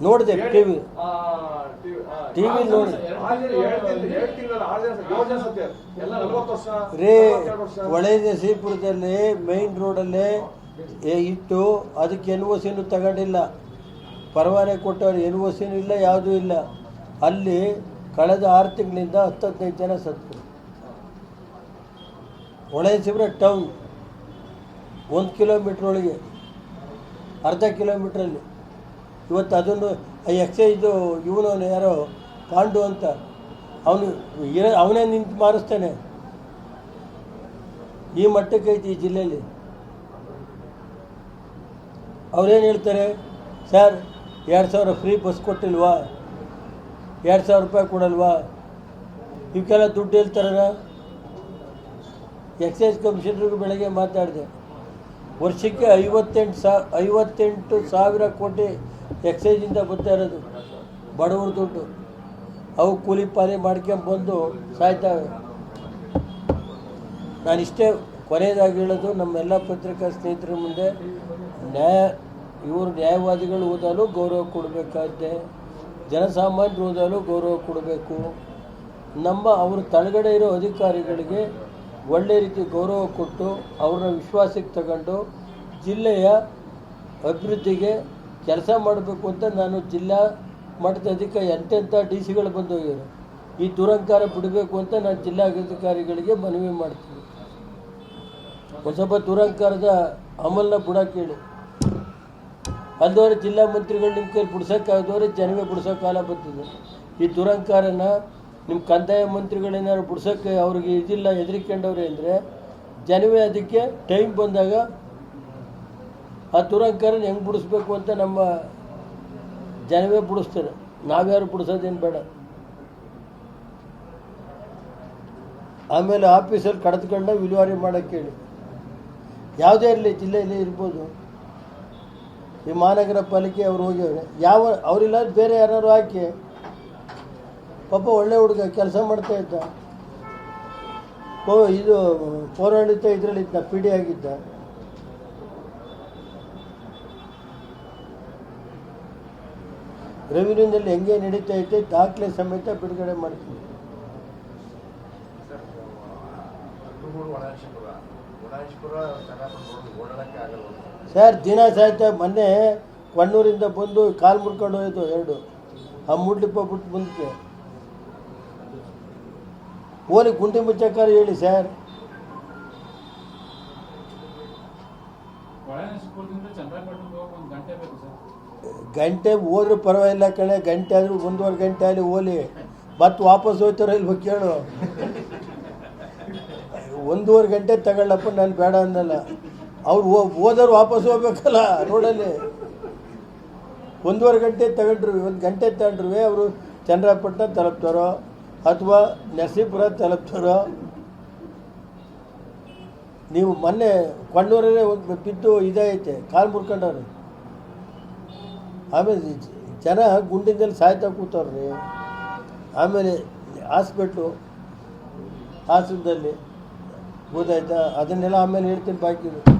ನೋಡಿದೆ T V ಆ, T- ಆ, TV ಆರು ಜನ ನೋಡಿ. ರೇ ಹೊಳೆ ನರಸೀಪುರದಲ್ಲಿ ಮೈನ್ ರೋಡಲ್ಲೇ ಏ- ಇಟ್ಟು ಅದಕ್ಕೆ ಎನ್ ಒ ಸಿನೂ ತಗೊಂಡಿಲ್ಲ. ಪರವಾನೆ ಕೊಟ್ಟವ್ರು ಎನ್ ಒ ಸಿನೂ ಇಲ್ಲ ಯಾವುದೂ ಇಲ್ಲ. ಅಲ್ಲಿ ಕಳೆದ ಆರು ತಿಂಗಳಿಂದ ಹತ್ತು ಹದಿನೈದು ಜನ ಸತ್ತು ಒಳ್ಳೆಯ ಸಿಬ್ರ ಟೌನ್ ಒಂದು ಕಿಲೋಮೀಟ್ರ್ ಒಳಗೆ. ಅರ್ಧ ಕಿಲೋಮೀಟ್ರಲ್ಲಿ. ಇವತ್ತು ಅದನ್ನು ಎಕ್ಸೈಜು ಇವನು ಯಾರೋ ಪಾಂಡು ಅಂತ. ಅವನು ಏನೋ ಅವನೇ ನಿಂತು ಮಾರಿಸ್ತಾನೆ. ಈ ಮಟ್ಟಕ್ಕೆ ಐತಿ ಈ ಜಿಲ್ಲೆಯಲ್ಲಿ. ಅವ್ರೇನು ಹೇಳ್ತಾರೆ? ಸರ್, ಎರಡು ಸಾವಿರ ಫ್ರೀ ಬಸ್ ಕೊಟ್ಟಿಲ್ವಾ? ಎರಡು ಸಾವಿರ ರೂಪಾಯಿ ಕೊಡಲ್ವಾ? ಇವಕ್ಕೆಲ್ಲ ದುಡ್ಡು ಹೇಳ್ತಾರ ಎಕ್ಸೈಸ್ ಕಮಿಷನರ್ಗೂ ಬೆಳಗ್ಗೆ ಮಾತಾಡಿದೆ. ವರ್ಷಕ್ಕೆ ಐವತ್ತೆಂಟು ಸಾ, ಐವತ್ತೆಂಟು ಸಾವಿರ ಕೋಟಿ ಎಕ್ಸೈಜಿಂದ ಬರ್ತಾ ಇರೋದು. ಬಡವ್ರ ದುಡ್ಡು ಅವು ಕೂಲಿ ಪಾಲಿ ಮಾಡ್ಕೊಂಬಂದು ಸಾಯ್ತಾವೆ ನಾನಿಷ್ಟೇ ಕೊನೆಯದಾಗಿ ಹೇಳೋದು, ನಮ್ಮೆಲ್ಲ ಪತ್ರಿಕಾ ಸ್ನೇಹಿತರ ಮುಂದೆ ನ್ಯಾಯ ಇವರು ನ್ಯಾಯವಾದಿಗಳು ಓದಲು ಗೌರವ ಕೊಡಬೇಕಾದ್ದೆ ಜನಸಾಮಾನ್ಯರು ಓದಲು ಗೌರವ ಕೊಡಬೇಕು. ನಮ್ಮ ಅವರು ತಳಗಡೆ ಇರೋ ಅಧಿಕಾರಿಗಳಿಗೆ ಒಳ್ಳೆ ರೀತಿ ಗೌರವ ಕೊಟ್ಟು ಅವ್ರನ್ನ ವಿಶ್ವಾಸಕ್ಕೆ ತಗೊಂಡು ಜಿಲ್ಲೆಯ ಅಭಿವೃದ್ಧಿಗೆ ಕೆಲಸ ಮಾಡಬೇಕು ಅಂತ ನಾನು ಜಿಲ್ಲಾ ಮಟ್ಟದ ಅಧಿಕಾರಿ ಎಂತೆಂಥ ಡಿ ಸಿಗಳು ಬಂದು ಹೋಗ್ಯಾರ ಈ ದುರಂಕಾರ ಬಿಡಬೇಕು ಅಂತ ನಾನು ಜಿಲ್ಲಾಧಿಕಾರಿಗಳಿಗೆ ಮನವಿ ಮಾಡ್ತೀನಿ. ಹೊಸಬ ದುರಂಕಾರದ ಅಮಲ್ನ ಬಿಡೋಕೆ ಅಲ್ದವ್ರೆ ಜಿಲ್ಲಾ ಮಂತ್ರಿಗಳು ನಿಮ್ಮ ಕೈಲಿ ಬಿಡ್ಸೋಕ್ಕಾಗದವ್ರೆ ಜನವೇ ಬಿಡ್ಸೋ ಕಾಲ ಬಂದಿದೆ ಈ ದುರಂಕಾರನ ನಿಮ್ಮ ಕಂದಾಯ ಮಂತ್ರಿಗಳೇನಾದ್ರು ಬಿಡ್ಸೋಕ್ಕೆ ಅವ್ರಿಗೆ ಇದಿಲ್ಲ ಹೆದರಿಕೊಂಡವ್ರೆ ಅಂದರೆ ಜನವೇ ಅದಕ್ಕೆ ಟೈಮ್ ಬಂದಾಗ ಆ ದುರಂಕಾರನ ಹೆಂಗೆ ಬಿಡಿಸ್ಬೇಕು ಅಂತ ನಮ್ಮ ಜನವೇ ಬಿಡಿಸ್ತಾರೆ. ನಾವ್ಯಾರು ಬಿಡಿಸೋದೇನು ಬೇಡ. ಆಮೇಲೆ ಆಫೀಸಲ್ಲಿ ಕಳೆದುಕೊಂಡ ವಿಲುವಾರಿ ಮಾಡೋಕ್ಕೆ ಹೇಳಿ. ಯಾವುದೇ ಇರಲಿ, ಜಿಲ್ಲೆಯಲ್ಲಿ ಇರ್ಬೋದು. ಈ ಮಹಾನಗರ ಪಾಲಿಕೆ ಅವ್ರು ಹೋಗಿ ಯಾವ ಅವರಿಲ್ಲ ಬೇರೆ ಯಾರು ಹಾಕಿ ಪಾಪ ಒಳ್ಳೆ ಹುಡುಗ ಕೆಲಸ ಮಾಡ್ತಾ ಇದ್ದ. ಓ, ಇದು ಪೌರಾಡಳಿತ ಇದರಲ್ಲಿ ಇದ್ದ ಪಿ ಡಿ ಆಗಿದ್ದ. ರೆವಿನ್ಯೂನಲ್ಲಿ ಹೆಂಗೆ ನಡೀತಾ ಐತೆ, ದಾಖಲೆ ಸಮೇತ ಬಿಡುಗಡೆ ಮಾಡ್ತೀನಿ. ಸರ್, ದಿನ ಸಾಯ್ತ ಮೊನ್ನೆ ಕೊಣ್ಣೂರಿಂದ ಬಂದು ಕಾಲು ಮುರ್ಕೊಂಡು ಹೋಯ್ತು, ಎರಡು. ಆ ಮುಡ್ಲಿಪ್ಪ ಬಿಟ್ಟು ಮುಂದಕ್ಕೆ. ಓಲಿ ಗುಂಡಿ ಮುಚ್ಚಕ್ಕಾರ ಹೇಳಿ ಸರ್ ಗಂಟೆ ಹೋದ್ರೂ ಪರವಾಗಿಲ್ಲ ಕಣೆ ಗಂಟೆ ಆದರೂ ಒಂದೂವರೆ ಗಂಟೆ ಆಗಲಿ ಓಲಿ. ಮತ್ತೆ ವಾಪಸ್ ಹೋಗ್ತಾರೋ ಇಲ್ವೋ ಕೇಳು. ಒಂದೂವರೆ ಗಂಟೆ ತಗೊಳ್ಳಪ್ಪ ನಾನು ಬೇಡ ಅಂದಲ್ಲ. ಅವ್ರು ಹೋದವ್ರು ವಾಪಸ್ ಹೋಗ್ಬೇಕಲ್ಲ ರೋಡಲ್ಲಿ. ಒಂದೂವರೆ ಗಂಟೆ ತಗೊಂಡ್ರು ಒಂದು ಗಂಟೆ ತಗೊಂಡ್ರು ಅವರು ಚಂದ್ರಪಟ್ಟಣ ತಲುಪ್ತಾರೋ? ಅಥವಾ ನರಸೀಪುರ ತಲುಪ್ತಾರ ನೀವು ಮೊನ್ನೆ ಒಂದು ಬಿದ್ದು ಇದೈತೆ ಕಾಲು ಮುರ್ಕೊಂಡವ್ರು. ಆಮೇಲೆ ಜನ ಗುಂಡಿನಲ್ಲಿ ಸಾಯ್ತಾ ಕೂತವ್ರಿ. ಆಮೇಲೆ ಹಾಸ್ಪಿಟ್ಲು ಹಾಸನದಲ್ಲಿ ಗೊತ್ತಾಯ್ತಾ? ಅದನ್ನೆಲ್ಲ ಆಮೇಲೆ ಹೇಳ್ತೀನಿ ಬಾಕಿ